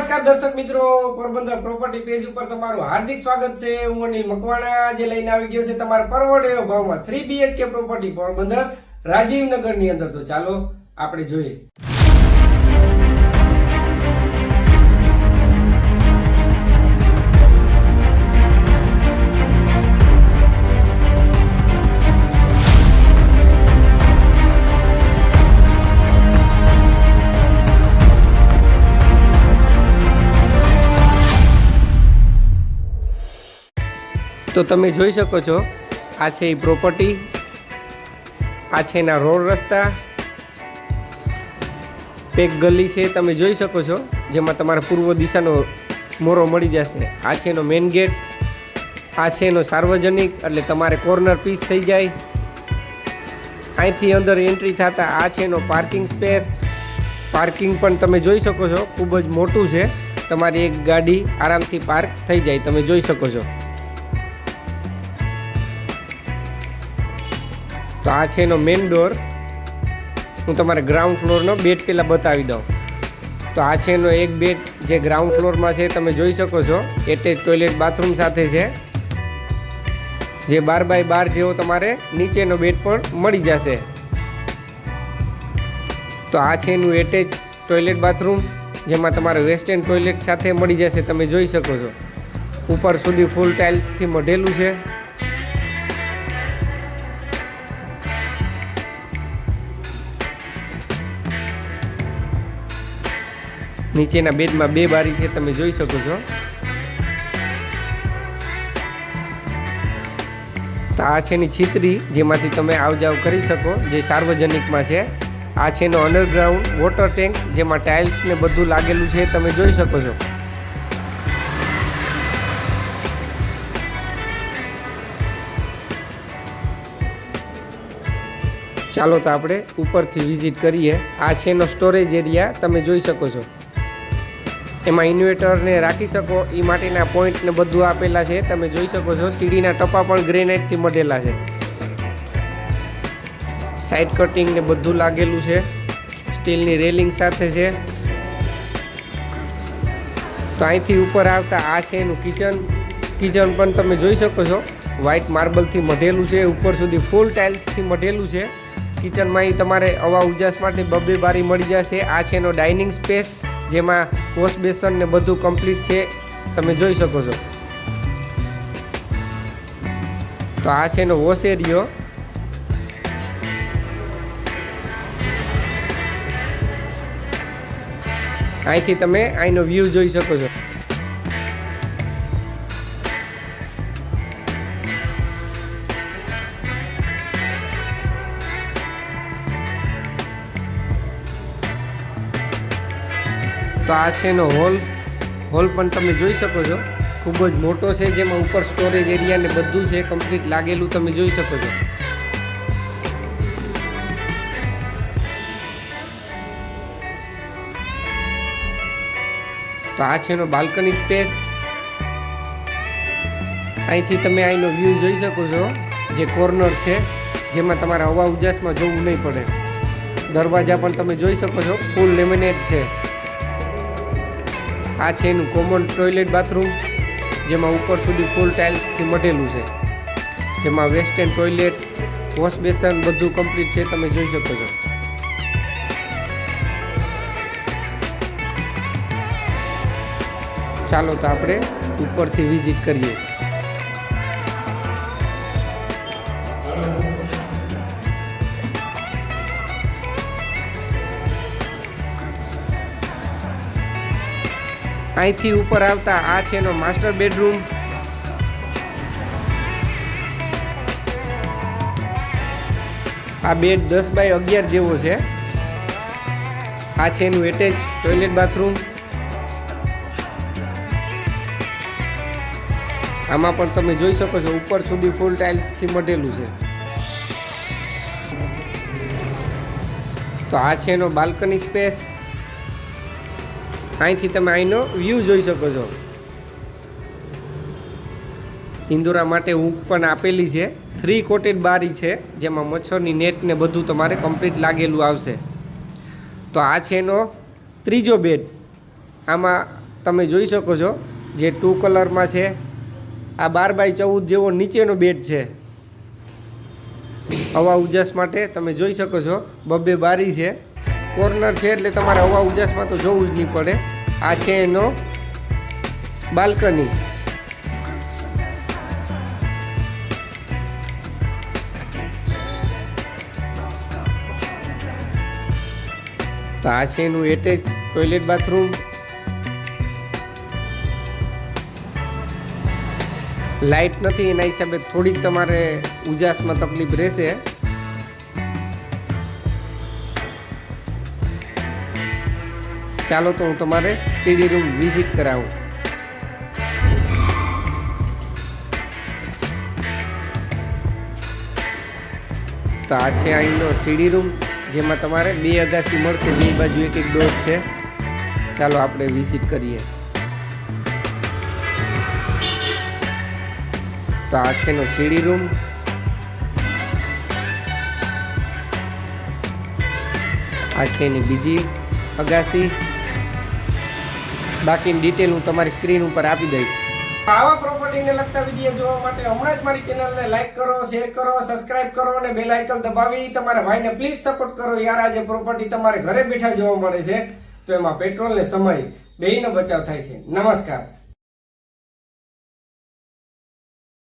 નમસ્કાર દર્શક મિત્રો, પોરબંદર પ્રોપર્ટી પેજ ઉપર તમારું હાર્દિક સ્વાગત છે. હું અનિલ મકવાણા, જે લઈને આવી ગયો છે તમારા પરવડે ભાવમાં થ્રી બીએચકે પ્રોપર્ટી પોરબંદર રાજીવનગરની અંદર. તો ચાલો આપણે જોઈએ. તો તમે જોઈ શકો છો, આ છે એ પ્રોપર્ટી આ છે એના રોડ રસ્તા, પેક ગલી છે, તમે જોઈ શકો છો, જેમાં તમારા પૂર્વ દિશાનો મોરો મળી જશે. આ છે એનો મેઇન ગેટ આ છે એનો સાર્વજનિક, એટલે તમારે કોર્નર પીસ થઈ જાય. અહીંથી અંદર એન્ટ્રી થતા આ છે એનો પાર્કિંગ સ્પેસ પાર્કિંગ પણ તમે જોઈ શકો છો, ખૂબ જ મોટું છે. તમારી એક ગાડી આરામથી પાર્ક થઈ જાય, તમે જોઈ શકો છો. તો આ છે એનો મેઇન ડોર હું તમારે ગ્રાઉન્ડ ફ્લોરનો બેડ પહેલાં બતાવી દઉં. તો આ છે એનો એક બેડ જે ગ્રાઉન્ડ ફ્લોરમાં છે, તમે જોઈ શકો છો. એટેચ ટોયલેટ બાથરૂમ સાથે છે. જે બાર બાય બાર જેવો તમારે નીચેનો બેડ પણ મળી જશે. તો આ છે એનું એટેચ ટોયલેટ બાથરૂમ જેમાં તમારે વેસ્ટર્ન ટોયલેટ સાથે મળી જશે, તમે જોઈ શકો છો. ઉપર સુધી ફૂલ ટાઇલ્સથી મઢેલું છે. નીચેના બેડમાં બે બારી છે, તમે જોઈ શકો છો. તો આ છે ની છીતરી, જેમાંથી તમે આવ જાવ કરી શકો, જે સાર્વજનિકમાં છે. આ છે એનો અંડરગ્રાઉન્ડ વોટર ટેન્ક જેમાં ટાઇલ્સ ને બધું લાગેલું છે, તમે જોઈ શકો છો. ચાલો તો આપણે ઉપરથી વિઝિટ કરીએ. આ છે સ્ટોરેજ એરિયા તમે જોઈ શકો છો. એમાં ઇન્વર્ટરને રાખી શકો એ માટેના પોઈન્ટ ને બધું આપેલા છે. તમે જોઈ શકો છો, સીડીના ટપા પણ ગ્રેનાઇટથી મઢેલા છે. સાઈડ કટિંગ ને બધું લાગેલું છે. સ્ટીલની રેલિંગ સાથે છે. તો અહીંથી ઉપર આવતા આ છે એનું કિચન કિચન પણ તમે જોઈ શકો છો વ્હાઇટ માર્બલથી મઢેલું છે. ઉપર સુધી ફૂલ ટાઇલ્સથી મઢેલું છે. કિચનમાં એ તમારે હવા ઉજાસ માટે બબ્બે બારી મળી જશે. આ છે એનો ડાઇનિંગ સ્પેસ જેમાં વોશ બેસન ને બધું કમ્પ્લીટ છે. તમે જોઈ શકો છો. તો આ છે એનો વોશ એરિયો. અહીંથી તમે અહીંનો વ્યૂ જોઈ શકો છો. તો આ છે એનો હોલ. હોલ પણ તમે જોઈ શકો છો. ખૂબ જ મોટો છે, જેમાં ઉપર સ્ટોરેજ એરિયા ને બધું છે કમ્પ્લીટ લાગેલું તમે જોઈ શકો છો. તો આ છે એનો બાલ્કની સ્પેસ અહીંથી તમે અહીંનો વ્યૂ જોઈ શકો છો, જે કોર્નર છે, જેમાં તમારે હવા ઉજાસમાં જોવું નહીં પડે. દરવાજા પણ તમે જોઈ શકો છો ફૂલ લેમિનેટ છે. આ છે એનું કોમન ટોયલેટ બાથરૂમ જેમાં ઉપર સુધી ફૂલ ટાઇલ્સથી મઢેલું છે. જેમાં વેસ્ટર્ન ટોયલેટ વોશ બેસન બધું કમ્પ્લીટ છે, તમે જોઈ શકો છો. ચાલો તો આપણે ઉપરથી વિઝિટ કરીએ. અહીંથી ઉપર આવતા આ છે એનો માસ્ટર બેડરૂમ. આ બેડ દસ બાય અગિયાર જેવો છે. આ છે એનું એટેચ ટોયલેટ બાથરૂમ આમાં પણ તમે જોઈ શકો છો, ઉપર સુધી ફૂલ ટાઇલ્સથી મઢેલું છે. તો આ છે એનો બાલ્કની સ્પેસ અહીંથી તમે અહીંનો વ્યૂ જોઈ શકો છો. ઇન્દોરા માટે હુંક પણ આપેલી છે. થ્રી કોટેડ બારી છે, જેમાં મચ્છરની નેટ ને બધું તમારે કમ્પ્લીટ લાગેલું આવશે. તો આ છે એનો ત્રીજો બેડ આમાં તમે જોઈ શકો છો, જે ટુ કલરમાં છે, આ બાર બાય ચૌદ જેવો નીચેનો બેડ છે. હવા ઉજાસ માટે તમે જોઈ શકો છો બબ્બે બારી છે. કોર્નર છે એટલે તમારે હવા ઉજાસમાં તો જોવું જ નહીં પડે. આ છે એનો બાલ્કની. તો આ છે એનું એટેચ ટોયલેટ બાથરૂમ લાઇટ નથી, એના હિસાબે થોડીક તમારે ઉજાસમાં તકલીફ રહેશે. ચાલો તો હું તમારે સીડી રૂમ વિઝિટ કરાવું. તો આ છે અહીંનો સીડી રૂમ, જેમાં તમારે બે અગાસી મળશે, બે બાજુ એક એક ડોર છે. ચાલો આપણે વિઝિટ કરીએ. તો આ છે એનો સીડી રૂમ. આ છે એની બીજી અગાસી. બાકીની ડિટેલ હું તમારી સ્ક્રીન ઉપર આપી દઈશ. આવા પ્રોપર્ટીને લગતા વીડિયો જોવા માટે હમણાં જ મારી ચેનલને લાઈક કરો શેર કરો સબસ્ક્રાઇબ કરો અને બેલ આઇકન દબાવી. તમારા ભાઈને પ્લીઝ સપોર્ટ કરો. યાર, આજે પ્રોપર્ટી તમારે ઘરે બેઠા જોવા મળે છે. તો એમાં પેટ્રોલ ને સમય બેયનો બચાવ થાય છે. નમસ્કાર.